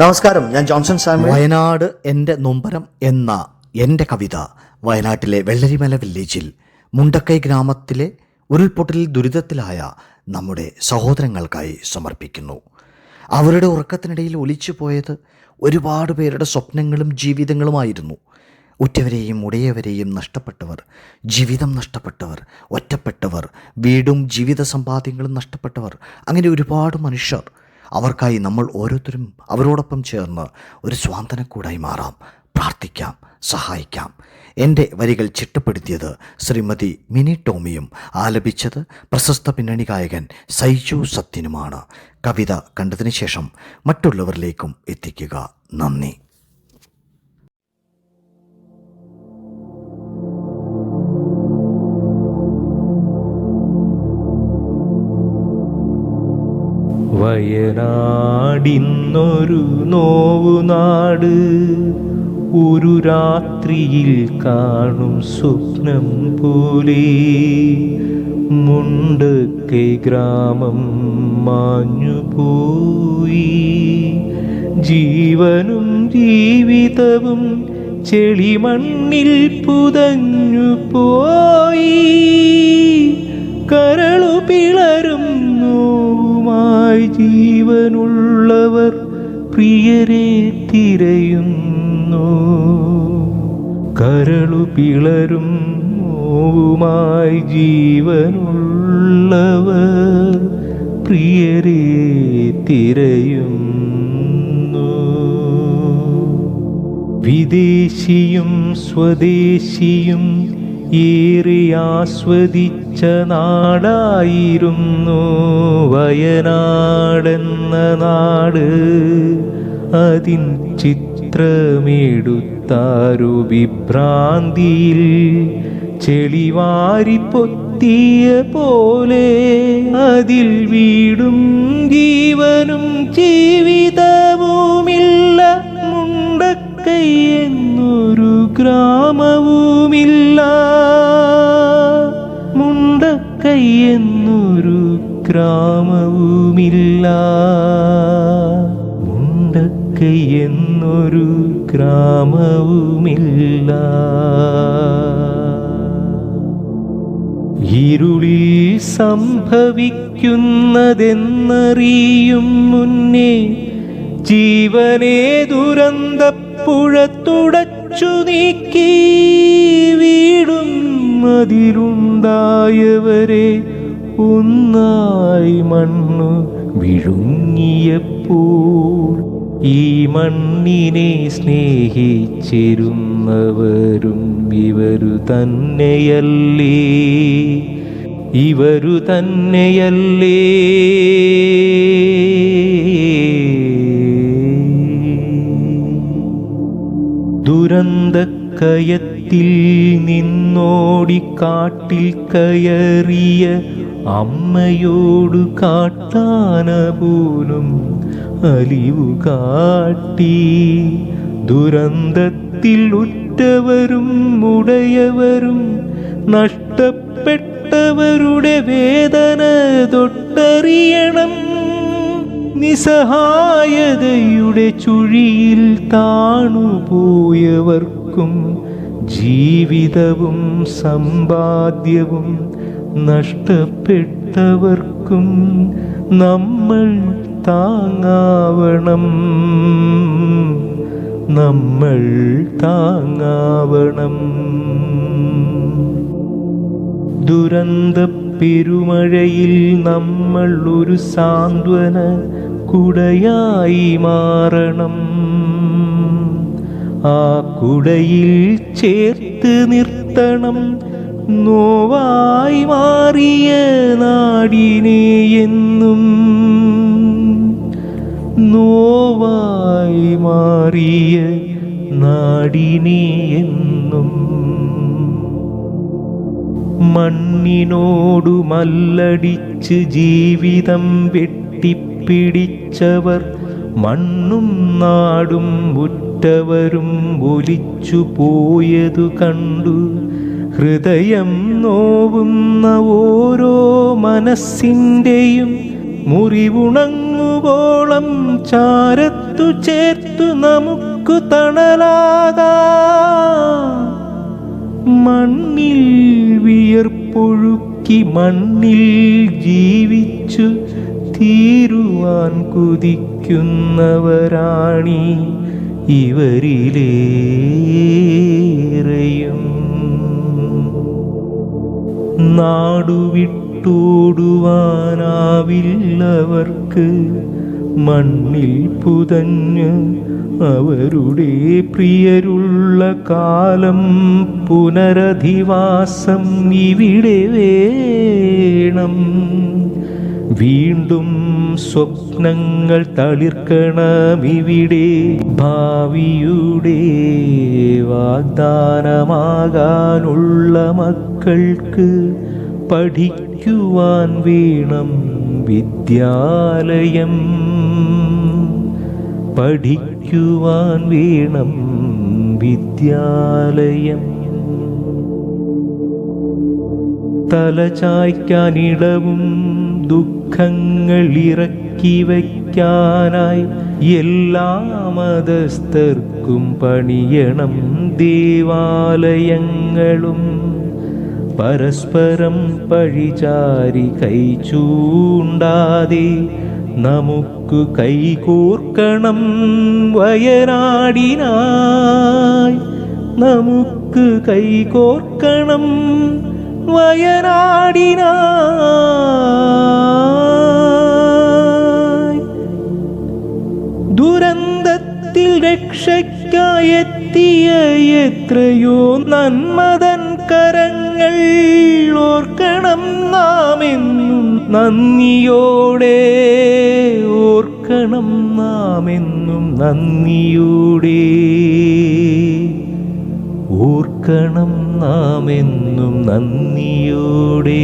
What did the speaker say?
നമസ്കാരം ഞാൻ Johnson Samuel. Wayanad എന്റെ നൊമ്പരം എന്ന എന്റെ കവിത വയനാട്ടിലെ വെള്ളരിമല വില്ലേജിൽ മുണ്ടക്കൈ ഗ്രാമത്തിലെ ഉരുൾപൊട്ടലിൽ ദുരിതത്തിലായ നമ്മുടെ സഹോദരങ്ങൾക്കായി സമർപ്പിക്കുന്നു. അവരുടെ ഉറക്കത്തിനിടയിൽ ഒലിച്ചു പോയത് ഒരുപാട് പേരുടെ സ്വപ്നങ്ങളും ജീവിതങ്ങളുമായിരുന്നു. ഉറ്റവരെയും ഉടയവരെയും നഷ്ടപ്പെട്ടവർ ജീവിതം നഷ്ടപ്പെട്ടവർ ഒറ്റപ്പെട്ടവർ വീടും ജീവിത സമ്പാദ്യങ്ങളും നഷ്ടപ്പെട്ടവർ അങ്ങനെ ഒരുപാട് മനുഷ്യർ അവർക്കായി നമ്മൾ ഓരോരുത്തരും അവരോടൊപ്പം ചേർന്ന് ഒരു സ്വാന്തനക്കൂടായി മാറാം. പ്രാർത്ഥിക്കാം സഹായിക്കാം. എന്റെ വരികൾ ചിട്ടപ്പെടുത്തിയത് ശ്രീമതി മിനി ടോമിയും ആലപിച്ചത് പ്രശസ്ത പിന്നണി ഗായകൻ സൈജു സത്യനുമാണ്. കവിത കണ്ടതിന് ശേഷം മറ്റുള്ളവരിലേക്കും എത്തിക്കുക. നന്ദി. വയനാടിന്നൊരു നോവുനാട് ഒരു രാത്രിയിൽ കാണും സ്വപ്നം പോലെ. മുണ്ടൊക്കെ ഗ്രാമം മാഞ്ഞുപോയി ജീവനും ജീവിതവും ചെളിമണ്ണിൽ പുതഞ്ഞു പോയി. കരളു പിളരും നോവുമായി ജീവനുള്ളവർ പ്രിയരെ തിരയുന്നു. കരളു പിളരും നോവുമായി ജീവനുള്ളവർ പ്രിയരെ തിരയുന്നു. വിദേശിയും സ്വദേശിയും ഏറെ ആസ്വദിച്ച നാടായിരുന്നു വയനാടെന്ന നാട്. അതിൻ ചിത്രമെടുത്താരു വിഭ്രാന്തിയിൽ ചെളിവാരി പൊത്തിയ പോലെ അതിൽ വീടും ജീവനും ജീവിതവുമില്ല. മുണ്ടക്കൈ എന്നൊരു ഗ്രാമവുമില്ല ഗ്രാമവുമില്ല. മുണ്ടക്കൈ എന്നൊരു ഗ്രാമവുമില്ല. ഇരുളിൽ സംഭവിക്കുന്നതെന്നറിയും മുന്നേ ജീവനെ ദുരന്തപ്പുഴ തുടച്ചു നീക്കി വീടും അതിലുണ്ടായവരെ ഒന്നായി മണ്ണു വിഴുങ്ങിയപ്പോൾ ഈ മണ്ണിനെ സ്നേഹിച്ചിരുന്നവരും ഇവരു തന്നെയല്ലേ? ഇവരു തന്നെയല്ലേ? ദുരന്തക്കയത്തിൽ നിന്നോടി കാട്ടിൽ കയറിയ അമ്മയോട് കാട്ടാന പോലും അലിവു കാട്ടി. ദുരന്തത്തിൽ ഉറ്റവരും മുടയവരും നഷ്ടപ്പെട്ടവരുടെ വേദന തൊട്ടറിയണം. നിസ്സഹായതയുടെ ചുഴിയിൽ താണുപോയവർക്കും ജീവിതവും സമ്പാദ്യവും നഷ്ടപ്പെട്ടവർക്കും നമ്മൾ താങ്ങാവണം. നമ്മൾ താങ്ങാവണം. ദുരന്ത പെരുമഴയിൽ നമ്മൾ ഒരു സാന്ത്വന കുടയായി മാറണം. ആ കുടയിൽ ചേർത്ത് നിർത്തണം. നോവായി മാറിയ നാടിനെ എന്നും നോവായി മാറിയ നാടിനെ എന്നും മണ്ണിനോടു മല്ലടിച്ച് ജീവിതം വെട്ടിപ്പിടിച്ചവർ മണ്ണും നാടും ഉറ്റവരും ഒലിച്ചു പോയതു കണ്ടു. ഹൃദയം നോവുന്ന ഓരോ മനസ്സിന്റെയും മുറിവുണങ്ങുവോളം ചാരത്തു ചേർത്തു നമുക്കു തണലാകാ. മണ്ണിൽ വിയർപ്പൊഴുക്കി മണ്ണിൽ ജീവിച്ചു തീരുവാൻ കുതിക്കുന്നവരാണി. ഇവരിലേറെയും നാടുവിട്ടോടുവാനാവില്ലവർക്ക് മണ്ണിൽ പുതഞ്ഞ് അവരുടെ പ്രിയരുള്ള കാലം പുനരധിവാസം ഇവിടെ വേണം. വീണ്ടും സ്വപ്നങ്ങൾ തളിർക്കണം ഇവിടെ ഭാവിയുടെ വാഗ്ദാനമാകാനുള്ള മക്കൾക്ക് പഠിക്കുവാൻ വേണം വിദ്യാലയം. പഠിക്കുവാൻ വേണം വിദ്യാലയം. തലചായ്ക്കാനിടവും ദുഃഖങ്ങൾ ഇറക്കി വയ്ക്കാനായി എല്ലാ മതസ്ഥർക്കും പണിയണം ദേവാലയങ്ങളും. പരസ്പരം പഴിചാരി കൈ ചൂണ്ടാതെ നമുക്ക് കൈകോർക്കണം വയനാടിനായി. നമുക്ക് കൈകോർക്കണം വയനാടിനായി. ദുരന്തത്തിൽ രക്ഷയ്ക്കായെത്തിയ എത്രയോ നന്മതൻ കരങ്ങൾ ഓർക്കണം നാമെന്നും നന്ദിയോടെ ഓർക്കണം നാമെന്നും നന്ദിയോടെ ഓർക്കണം നാം എന്നും നന്ദിയോടെ